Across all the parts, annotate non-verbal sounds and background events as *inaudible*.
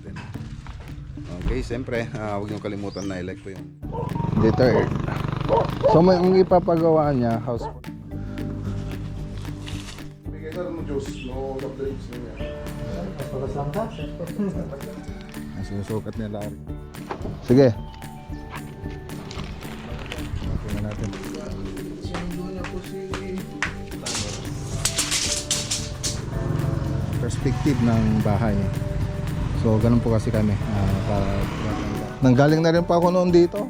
natin. Okay, siyempre, *laughs* ah, huwag niyong kalimutan na i-like po yung Deter. So may ang ipapagawa niya house Bigay ka mo Diyos, no updates niya. ang sinusukat ni Larry. Sige. Tingnan natin. Perspective ng bahay. So ganun po kasi kami. ah, para, Nanggaling na rin pa ako noon dito.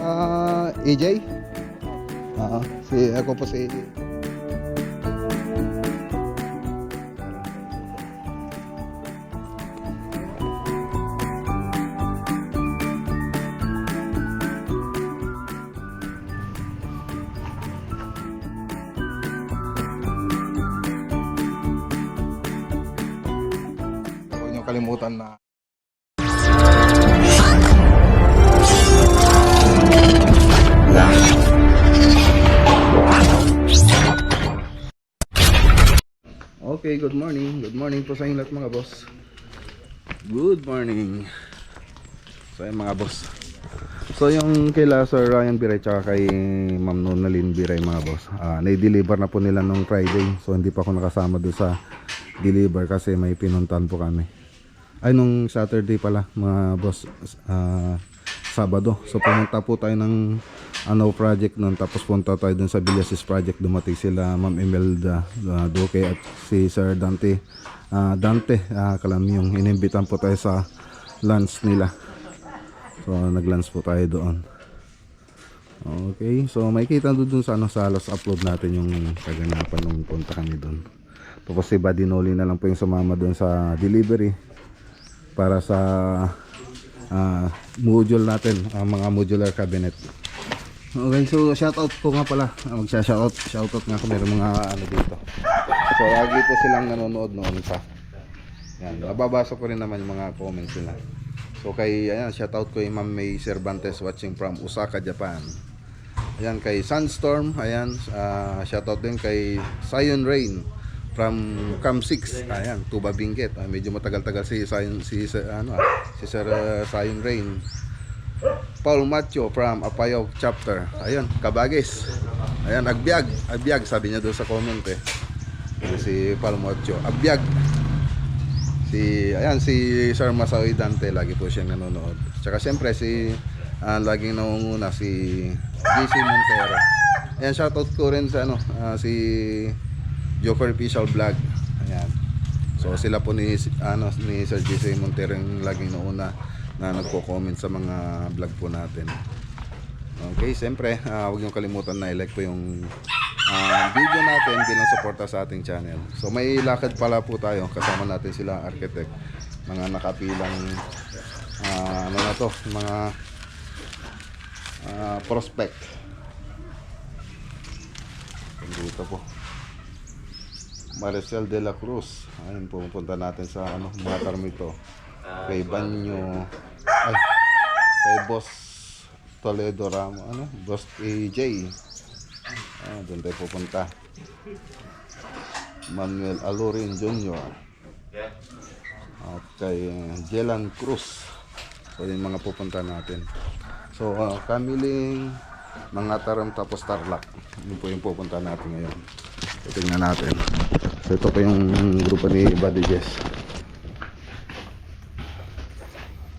Ah, AJ? Oo, si ako po si AJ. Okay, good morning. Good morning po sa inyo lahat mga boss. Good morning. So ayun mga boss. So yung kila Sir Ryan Biray tsaka kay Ma'am Nonalyn Biray mga boss. ah na-deliver na po nila nung Friday. So hindi pa ako nakasama doon sa deliver kasi may pinuntan po kami. Ay nung Saturday pala mga boss. ah Sabado. So pumunta po tayo ng ano project nun. Tapos punta tayo dun sa Villasis project. Dumating sila Ma'am Imelda uh, Duque at si Sir Dante. Ah, Dante uh, kalam yung inimbitan po tayo sa lunch nila. So nag-lunch po tayo doon. Okay. So makikita doon dun sa ano sa last upload natin yung kaganapan nung punta kami doon tapos si Buddy Noli na lang po yung sumama doon sa delivery para sa ah, module natin ang mga modular cabinet Okay, so shoutout po nga pala. Ah, Magsha-shoutout, shoutout nga ako meron mga ano dito. So lagi po silang nanonood noon pa. Yan, nababasa ko rin naman yung mga comments nila. So kay ayan, shoutout ko kay Ma'am May Cervantes watching from Osaka, Japan. Ayan kay Sunstorm, ayan, ah, shoutout din kay Sion Rain from Cam 6. Ayan, Tuba Benguet. Ah, medyo matagal-tagal si Sion si, ano, ah, si Sir ah, Sion Rain. Paul Macho from Apayog chapter. Ayun, Kabagis. Ayan, Agbyag. Agbyag, sabi niya doon sa comment eh. Ayan, si Paul Macho. Agbyag. Si, ayan, si Sir Masawi Dante. Lagi po siyang nanonood. Tsaka siyempre si, ah, laging nangunguna si JC Montero. Ayan, shoutout ko rin sa ano, ah, si Joker Official Vlog. Ayan. So sila po ni ano ni Sir JC Montero yung laging nauna na nagko-comment sa mga vlog po natin. Okay, siyempre, ah, huwag niyong kalimutan na i-like po yung ah, video natin bilang suporta sa ating channel. So may lakad pala po tayo kasama natin sila architect, mga nakapilang ah, ano na to, mga ah, prospect. Dito po. Maricel de la Cruz. Ayun, pupunta natin sa ano, mga karmito. Kay Banyo. Ay, kay Boss Toledo Ramo. Ano? Boss AJ. Ah, doon tayo pupunta. Manuel Alurin Jr. At kay uh, Jelan Cruz. So, yun mga pupunta natin. So, uh, Kamiling, mga taram tapos Tarlac. Yun po yung pupunta natin ngayon. Tingnan natin. So, ito po yung grupo ni Buddy Jess.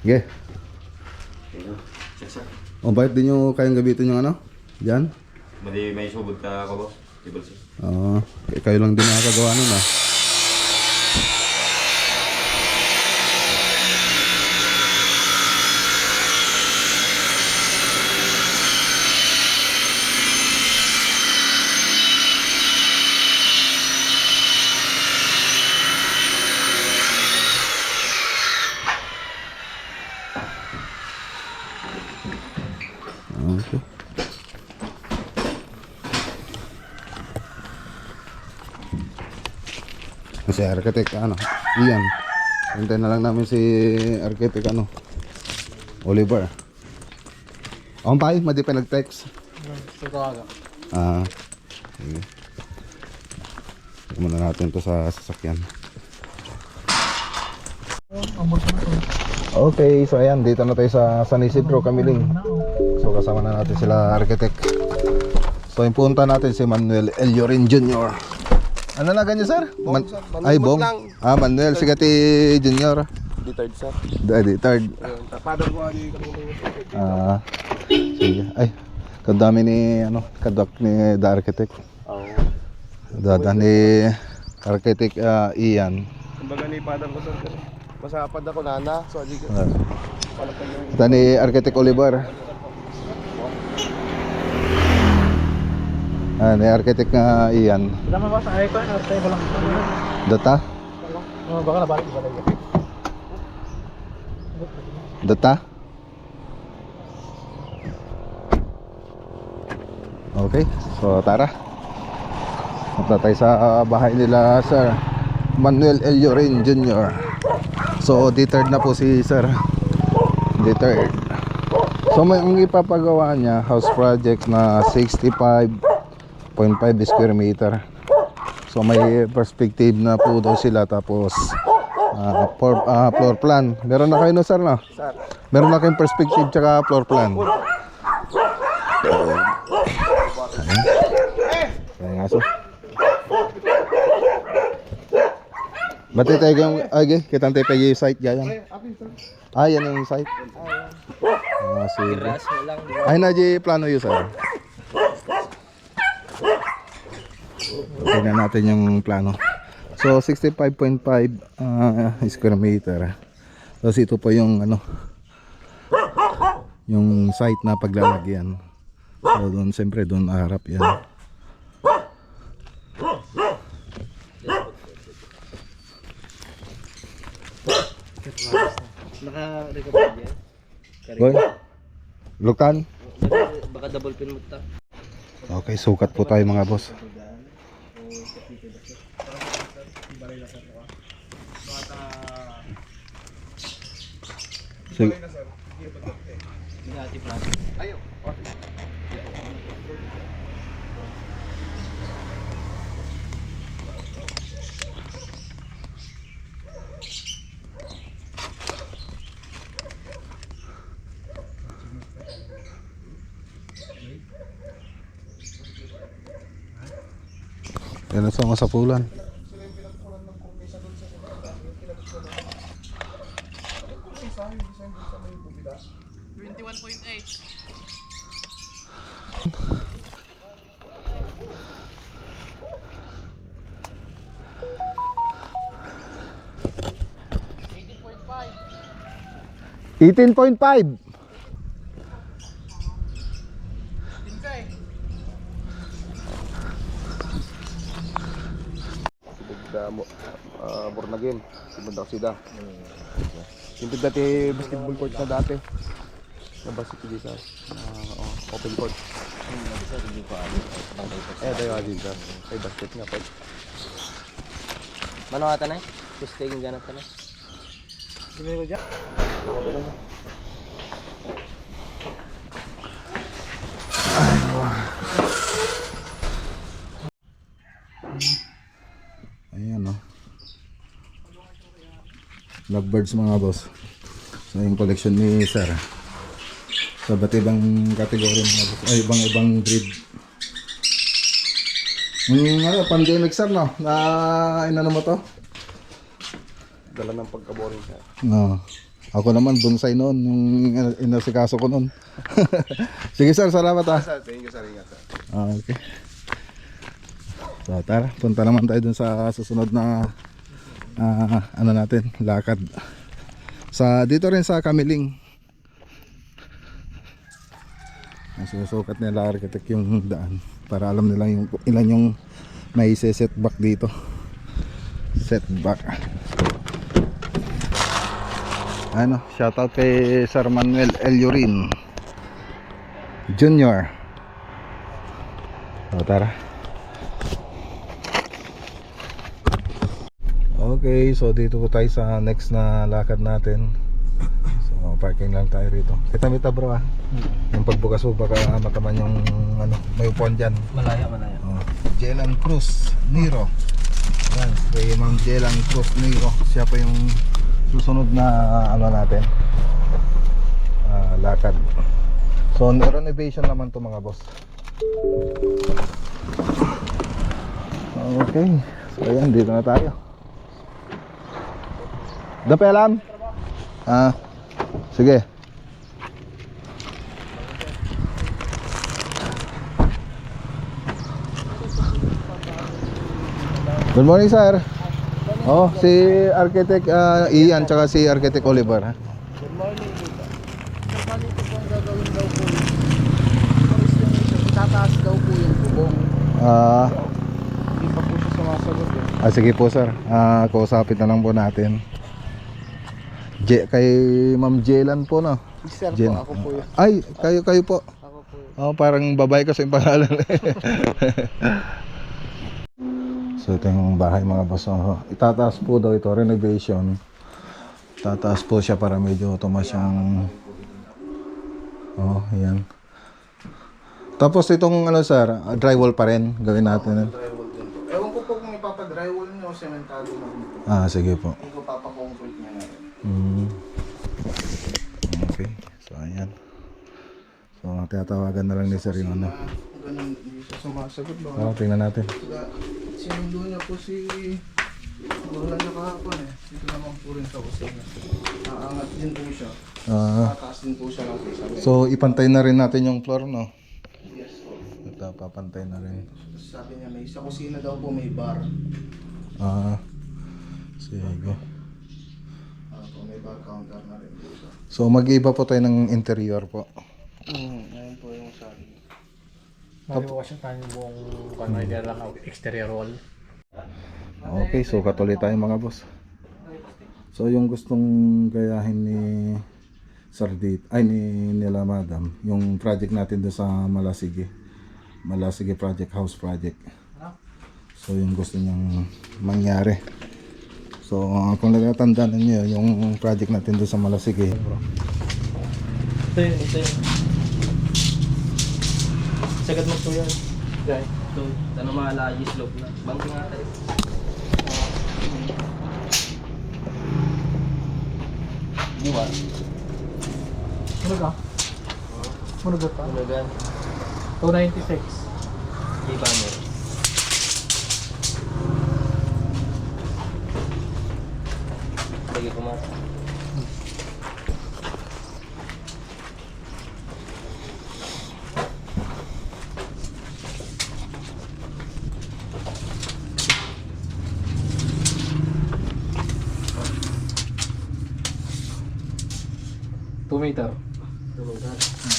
Sige. Saksak. O, bakit di nyo kayang gabitin yung ano? Diyan? Mali may subod ka ako, boss. Oo. Kay- kayo lang din nakakagawa nun ah. Okay. Si architect ano, Ian. Hintay na lang namin si architect ano, Oliver. Ako pa madi pa nag-text. Ah. Sige. Muna natin to sa sasakyan. Okay, so ayan, dito na tayo sa San Isidro, Kamiling. So kasama na natin sila architect. So yung punta natin si Manuel Eliorin Jr. Ano na ganyan sir? Man- Ay, Bong. Ah, Manuel Sigati Jr. Di third sir. Daddy, third. Tapadang ko ani kanina. Ah, sige. Ay, kadami ni, ano, kadak ni the architect. Oo. Dada ni architect ah, Ian. Kumbaga ni padang ko sir. Masapad ako nana. So adi ka. Ah, Dada ni architect Oliver. Ah, ni architect nga Ian. Lama ba sa ay ko na tayo lang. Data? Oh, baka na balik balik. Data? Okay, so tara. Punta tayo sa ah, bahay nila Sir Manuel Eliorin Jr. So deterred na po si Sir. Deterred. So may ang ipapagawa niya house project na 65.5 square meter. So may perspective na po daw sila tapos ah, floor, ah, floor plan. Meron na kayo no sir no? Meron na kayong perspective tsaka floor plan. Kaya nga so. Ba't tayo yung, ay, kitang tayo yung site gayang. Ah, yan yung site. Ah, sige. Ay, na di plano yun, sir. Tingnan natin yung plano. So, 65.5 ah, square meter. Tapos ito po yung ano, yung site na paglalagyan. So, doon, siyempre, doon harap yan. Naka-record yan. Boy, Lukan. Baka double pin mo ta. Okay, sukat po tayo mga boss. Sige. Sig Yan ang mga sapulan. 18.5 uh, Borna game Ibang Daksida Yung dati basketball court na dati. Nabasik hindi sa uh, open court. Eh dayo adin sa Ay basket nga court Mano ata na eh? Gusto yung ganat ka na. Gimana ko? Ayan o. Lovebirds mga boss. So yung collection ni Sir. Sa ba't ibang kategory mga boss. Ay, ibang ibang breed. Yung ano, pandemic sir no? Na inano mo to? Dala ng pagka-boring siya. No. Ako naman bonsai noon, yung ina- inasikaso ko noon. *laughs* Sige sir, salamat ah. Sir, thank you sir. Ingat sir. Ah, okay. So tara, punta naman tayo dun sa susunod na ah, ano natin, lakad. Sa dito rin sa Kamiling. Ang sinusukat nila architect yung daan para alam nila yung ilan yung may setback dito. Setback. Ano, shoutout kay Sir Manuel Eliorin Junior. So tara. Okay, so dito po tayo sa next na lakad natin. So parking lang tayo rito. Kita mita bro ah. Yung pagbukas mo baka mataman yung ano, may upuan dyan. Malaya, malaya. Oh, Jelan Cruz Niro. Yan, kay Ma'am Jelan Cruz Niro. Siya pa yung susunod na ano natin. ah, lakad. So, renovation naman to mga boss. Okay. So, ayan, dito na tayo. Dapelam? Ah, sige. Good morning, sir. Oh, si Architect ah, Ian tsaka si Architect Oliver. Ha? Tataas daw po yung bubong. Ah, Hindi pa po siya sumasagot eh. ah, sige po, sir. Ah, kausapin na lang po natin. Je, kay Ma'am Jelan po, no? Sir Jen. po, ako po yun. Ay, kayo kayo po. Ako po yun. Oh, parang babae kasi yung pangalan. *laughs* so ito yung bahay mga boss. Oh, itataas po daw ito, renovation. Tataas po siya para medyo tumas yung... Oh, yan. Tapos itong ano sir, ah, drywall pa rin gawin natin. Drywall din po. Ewan ko po kung ipapadrywall niyo o sementado na po. Ah, sige po. Hindi ko papakoncrete niya na rin. Mm. Okay. So ayan. So tinatawagan na lang ni sir yung ano. Ganun, hindi siya sumasagot ba? Oh, tingnan natin. Saka, sinundo niya po si... Wala niya kahapon eh. Dito naman po rin sa kusina. Aangat din po siya. Ah, Tataas din po siya ng kisame. so ipantay na rin natin yung floor, no? Yes po. Ito, papantay na rin. Tapos sabi niya, may sa kusina daw po may bar. Ah, sige. Ah, po, may bar counter na rin po siya. So mag-iba po tayo ng interior po. Hmm, ayun po yung sabi. Yung kanyang buong kanay lang exterior wall. Okay, so katuloy tayo mga boss. So yung gustong gayahin ni Sardit, ay ni nila madam, yung project natin doon sa Malasigi. Malasigi Project House Project. So yung gusto niyang mangyari. So uh, kung natatandaan niyo yung project natin doon sa Malasigi. Ito yun, ito yun. Sagad mo yan. Guy. Ito, ano malayi slope na. Bangking nga tayo. Di ba? Ano ka? Ano ba Ano gan? 296. Di ba mo? meter. 2 meter. Hmm.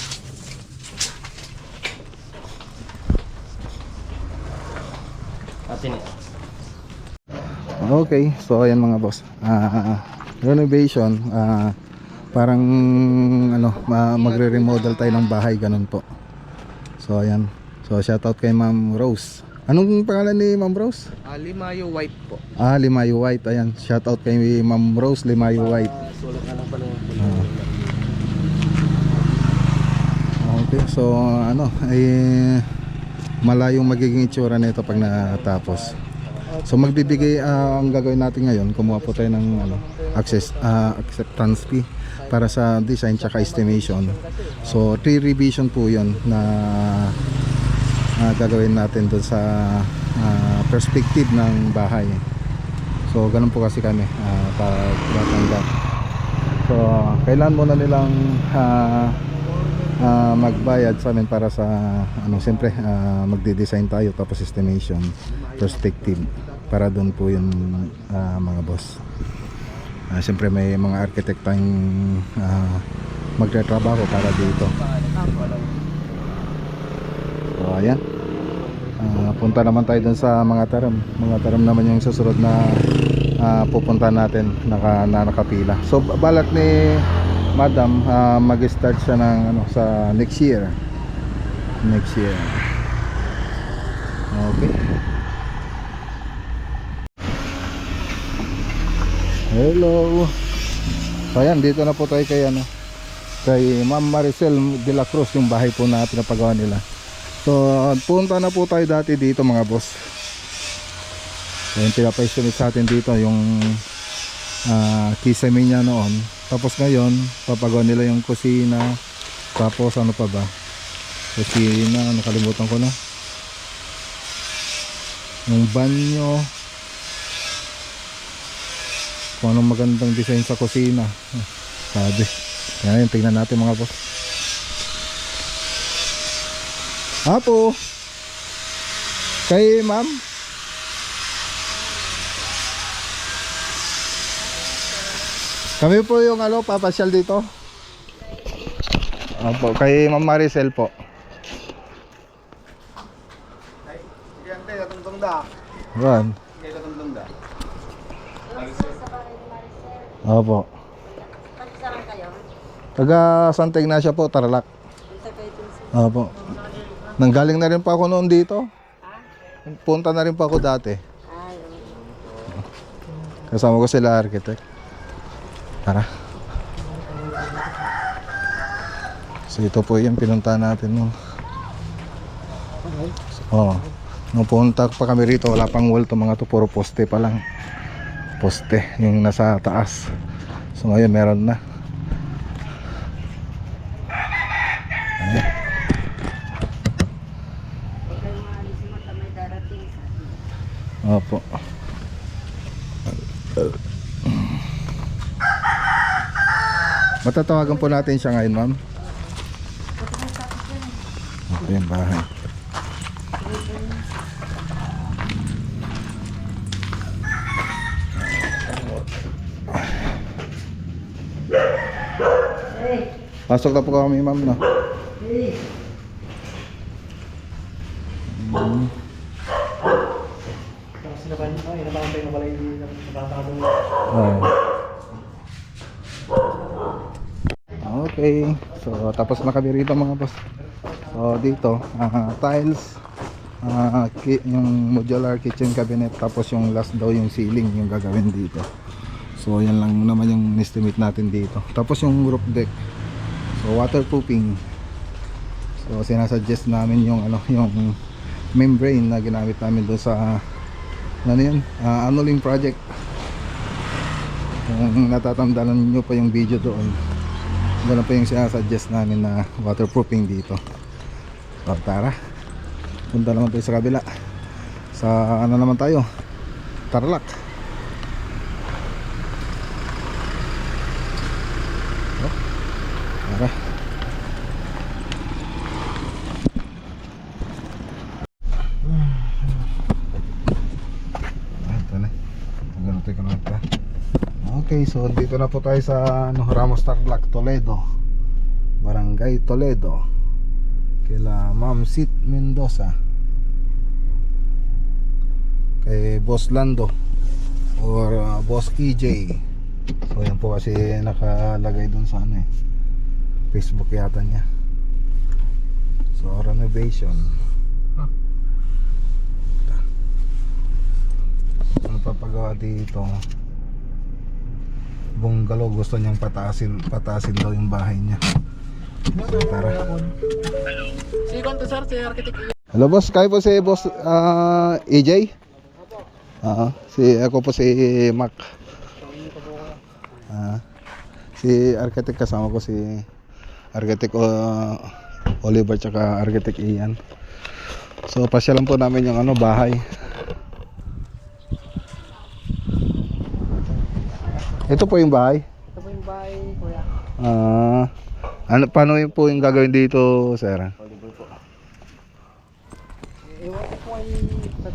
Atin. Eh. Okay, so ayan mga boss. Uh, renovation, uh, parang ano, magre-remodel tayo ng bahay, ganun po. So ayan. So shout out kay Ma'am Rose. Anong pangalan ni Ma'am Rose? Uh, Limayo White po. Ah, Limayo White. Ayan, shout out kay Ma'am Rose Limayo White. Uh, sulat na lang pala. Uh, Okay, so ano, ay malayong magiging itsura nito pag natapos. So magbibigay ah, ang gagawin natin ngayon, kumuha po tayo ng ano, access ah, acceptance fee para sa design tsaka estimation. So three revision po 'yon na ah, gagawin natin doon sa ah, perspective ng bahay. So ganun po kasi kami uh, pag tatanggap. So, kailan muna nilang ah, ah, magbayad sa amin para sa ano, siyempre ah, magde-design tayo tapos estimation, perspective para doon po yung ah, mga boss. Ah, siyempre may mga architect tayong ah, magtatrabaho para dito. So, ayan. Ah, punta naman tayo dun sa mga taram. Mga taram naman yung susunod na ah, pupunta natin naka, na nakapila. So balak ni Madam ah, mag-start siya ng ano sa next year. Next year. Okay. Hello. So ayan, dito na po tayo kay ano kay Ma'am Maricel de la Cruz yung bahay po na pinapagawa nila. So punta na po tayo dati dito mga boss. So yung pinapa-estimate sa atin dito yung uh, kisame niya noon. Tapos ngayon, papagawa nila yung kusina. Tapos ano pa ba? Kusina, nakalimutan ko na. Yung banyo. Kung anong magandang design sa kusina. Sabi. Kaya tingnan natin mga boss. Apo. Kay ma'am. Kami po yung ano, papasyal dito. Opo, kay Ma'am Maricel po. Ran. Opo. Saan kayo? Taga Santa Ignacia po, Tarlac. Opo. Nanggaling na rin po ako noon dito. Punta na rin po ako dati. Ay, Kasama ko sila architect. Tara. So ito po yung pinunta natin no. Oh, nung punta pa kami rito, wala pang wall to mga to, puro poste pa lang. Poste, yung nasa taas. So ngayon meron na. Ayan. darating. Opo. Matatawagan po natin siya ngayon, ma'am. Ito yung bahay. Pasok na po kami, ma'am? Oo. Okay. So, tapos na kami rito mga boss. So, dito, ah, tiles, ki- yung modular kitchen cabinet, tapos yung last daw yung ceiling yung gagawin dito. So, yan lang naman yung estimate natin dito. Tapos yung roof deck. So, waterproofing. So, sinasuggest namin yung ano, *laughs* yung membrane na ginamit namin doon sa ano yun, ah, annulling project. Kung natatandaan nyo pa yung video doon, Ganun pa yung sinasuggest namin na waterproofing dito. So, tara. Punta naman tayo sa kabila. Sa ano naman tayo? Tarlac. Oh, tara. Ah, Ito na. Ganun tayo ganun pa. Okay, so dito na po tayo sa ano, Ramos Tarlac, Toledo. Barangay Toledo. Kila Ma'am Sit Mendoza. Kay Boss Lando or uh, Boss EJ. So yan po kasi nakalagay dun sa ano eh. Facebook yata niya. So renovation. Ano papagawa dito? Bungalow gusto niyang pataasin pataasin daw yung bahay niya. Tara. Si Konto sir, si Architect hello. Boss. Kayo po si boss ah, EJ Oo, si ako po si Mac. Ah, si architect kasama ko si architect uh, Oliver tsaka architect Ian. So pasyalan po namin yung ano bahay ito po yung bahay Ito po yung bahay, kuya. Ah, ano paano yun po yung gagawin dito, sir? Ewan ko po ay sa.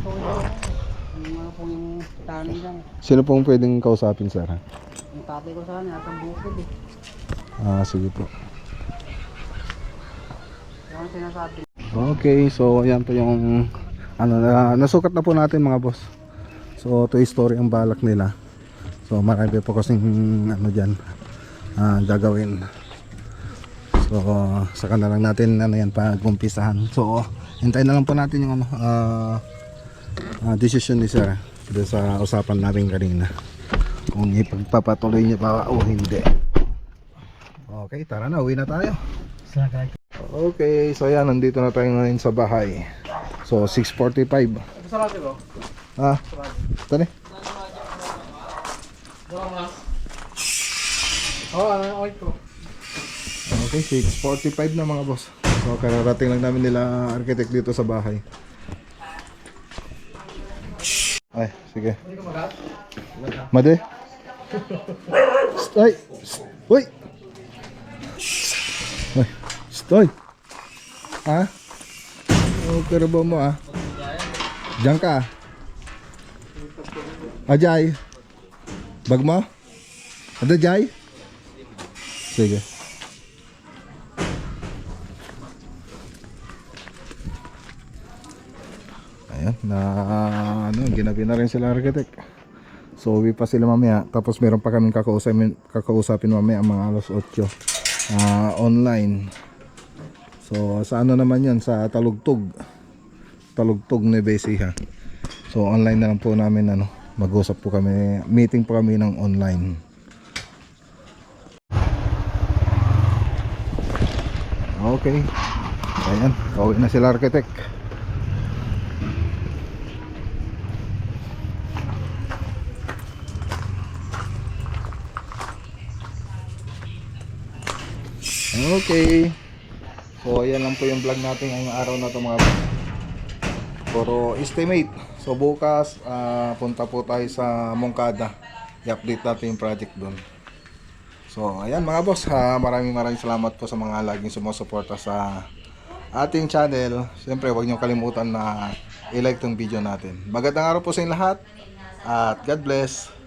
Yung mga po yung dyan. Sino pong pwedeng kausapin, sir? Yung tatay ko sana, nasa bukid eh. Ah, sige po. Yung sinasabi. Okay, so ayan po yung ano na nasukat na po natin mga boss. So, to story ang balak nila. So, marami po kasing ano diyan ah, gagawin. So, saka na lang natin ano yan pag-umpisahan. So, hintayin na lang po natin yung ano ah ah, decision ni sir doon sa usapan natin kanina. Kung ipagpapatuloy niya pa o hindi. Okay, tara na, uwi na tayo. Okay, so yan, nandito na tayo ngayon sa bahay. So, 6.45. Ah, tani. Okay, 6.45 na mga boss. So, kararating lang namin nila architect dito sa bahay. Ay, sige. Made? Ay! Uy! Ay! Stoy! Ha? Okay ra ba mo ah? Diyan ka ah. Ajay! Bag mo? Ada Jay? Sige. Ayan, na ano, ginabi na rin sila architect. So, uwi pa sila mamaya. Tapos meron pa kaming kakausapin, kakausapin mamaya mga alas 8 ah, online. So, sa ano naman yan? Sa Talugtog. Talugtog ni Besiha. So, online na lang po namin ano, mag-usap po kami. Meeting po kami ng online. Okay. Ayan, kauwi na sila architect. Okay. So ayan lang po yung vlog natin ngayong araw na to mga. Puro estimate. So bukas ah, punta po tayo sa Mongkada. I-update natin yung project doon. So ayan mga boss, ha, maraming maraming salamat po sa mga laging sumusuporta sa ating channel. Siyempre huwag niyo kalimutan na i-like tong video natin. Magandang araw po sa inyo lahat at God bless.